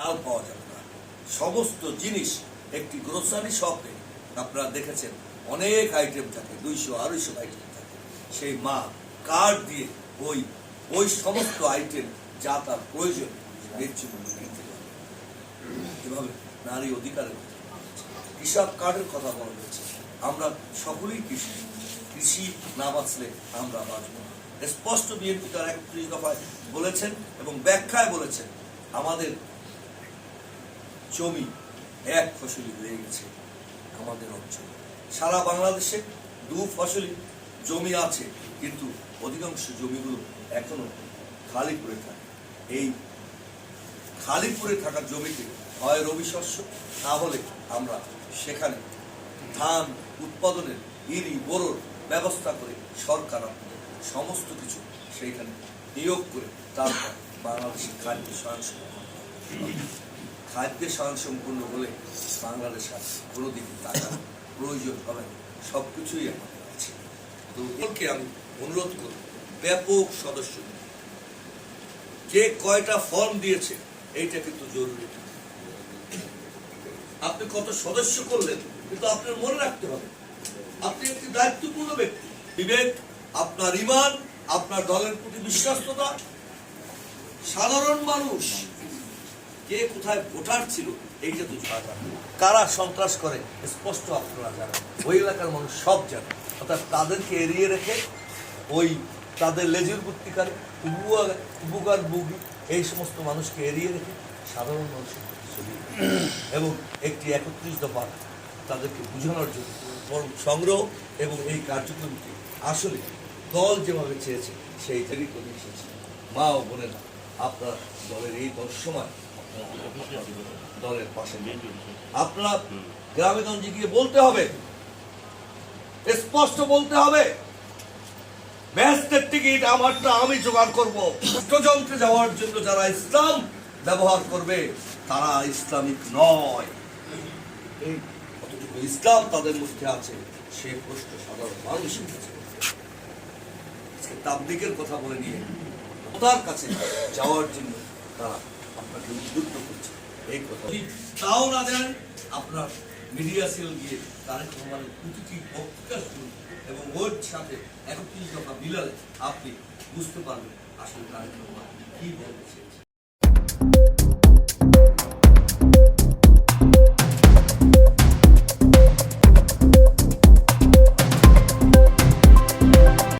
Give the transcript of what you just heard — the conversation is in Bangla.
তাও পাওয়া যাবে না। সমস্ত জিনিস একটি গ্রোসারি শপে আপনারা দেখেছেন, অনেক আইটেম থাকে, দুইশো, আড়াইশো আইটেম থাকে। সেই মা কার্ড দিয়ে ওই ওই সমস্ত আইটেম যা তার প্রয়োজন এভাবে নারী অধিকারের কৃষক কার্ডের কথা বলা হয়েছে। আমরা সকলেই কৃষি। কৃষি না বাঁচলে আমরা বাঁচব না। স্পষ্ট বিএনপি তার একত্রিশ দফায় বলেছেন এবং ব্যাখ্যায় বলেছেন, আমাদের জমি এক ফসলি হয়ে গেছে আমাদের অঞ্চলে সারা বাংলাদেশে দু ফসলি জমি আছে, কিন্তু অধিকাংশ জমিগুলো এখনও খালি পড়ে থাকে এই খালি পড়ে থাকা জমিতে হয় রবি শস্য, না হলে আমরা সেখানে ধান উৎপাদনের ইরি, বোরোর ব্যবস্থা করে সরকার সমস্ত কিছু সেইখানে নিয়োগ করে তারপর বাংলাদেশের খাদ্য স্বয়ংসম্পূর্ণ। খাদ্যে স্বয়ংসম্পূর্ণ হলে বাংলাদেশ আর কোনোদিন টাকা প্রয়োজন হবে সব কিছুই আমাদের আছে তো একে আমি অনুরোধ করব, ব্যাপক সদস্য যে কয়টা ফর্ম দিয়েছে, এইটা কিন্তু জরুরি। আপনি কত সদস্য করলেন, কিন্তু আপনার মনে রাখতে হবে, আপনি একটি দায়িত্বপূর্ণ ব্যক্তি। বিবেক, আপনার ইমান, আপনার দলের প্রতি বিশ্বস্ততা। সাধারণ মানুষ কে কোথায় ভোটার ছিল এইটা তো জানা কারা সন্ত্রাস করে স্পষ্ট আপনারা জানেন। ওই এলাকার মানুষ সব জানে। অর্থাৎ তাদেরকে এড়িয়ে রেখে ওই তাদের লেজুর বুত্তিকার উপকার বুগি, এই সমস্ত মানুষকে এড়িয়ে রেখে সাধারণ মানুষের ছবি এবং একটি একত্রিশ দফা তাদেরকে বোঝানোর জন্য বরং সংগ্রহ এবং এই কার্যক্রমটি আসলে দল যেভাবে চেয়েছে সেই তৈরি করে এসেছে মা ও বোনেরা, আপনার দলের এই আপনাদের দলের পাশে। আপনারা গ্রামে গঞ্জে গিয়ে বলতে হবে। স্পষ্ট বলতে হবে। ব্যস্তের টিকিট আমারটা আমি জোগাড় করব। যন্ত্রে যাওয়ার জন্য যারা ইসলাম ব্যবহার করবে, তারা ইসলামিক নয়। ইসলাম তাদের মধ্যে আছে, সে প্রশ্ন সাধারণ মানুষের কাছে। আজকে কথা বলে নিয়ে তার কাছে যাওয়ার জন্য তারা আপনাকে উদ্বুদ্ধ করছে। এই কথা। তাও না দেন, আপনার মিডিয়া সেল গিয়ে তারেক রহমানের প্রতিটি বক্তৃতা শুনুন এবং ওর সাথে একত্রিশ দফা মিলালে আপনি বুঝতে পারবেন আসলে তারেক রহমান কি বলতে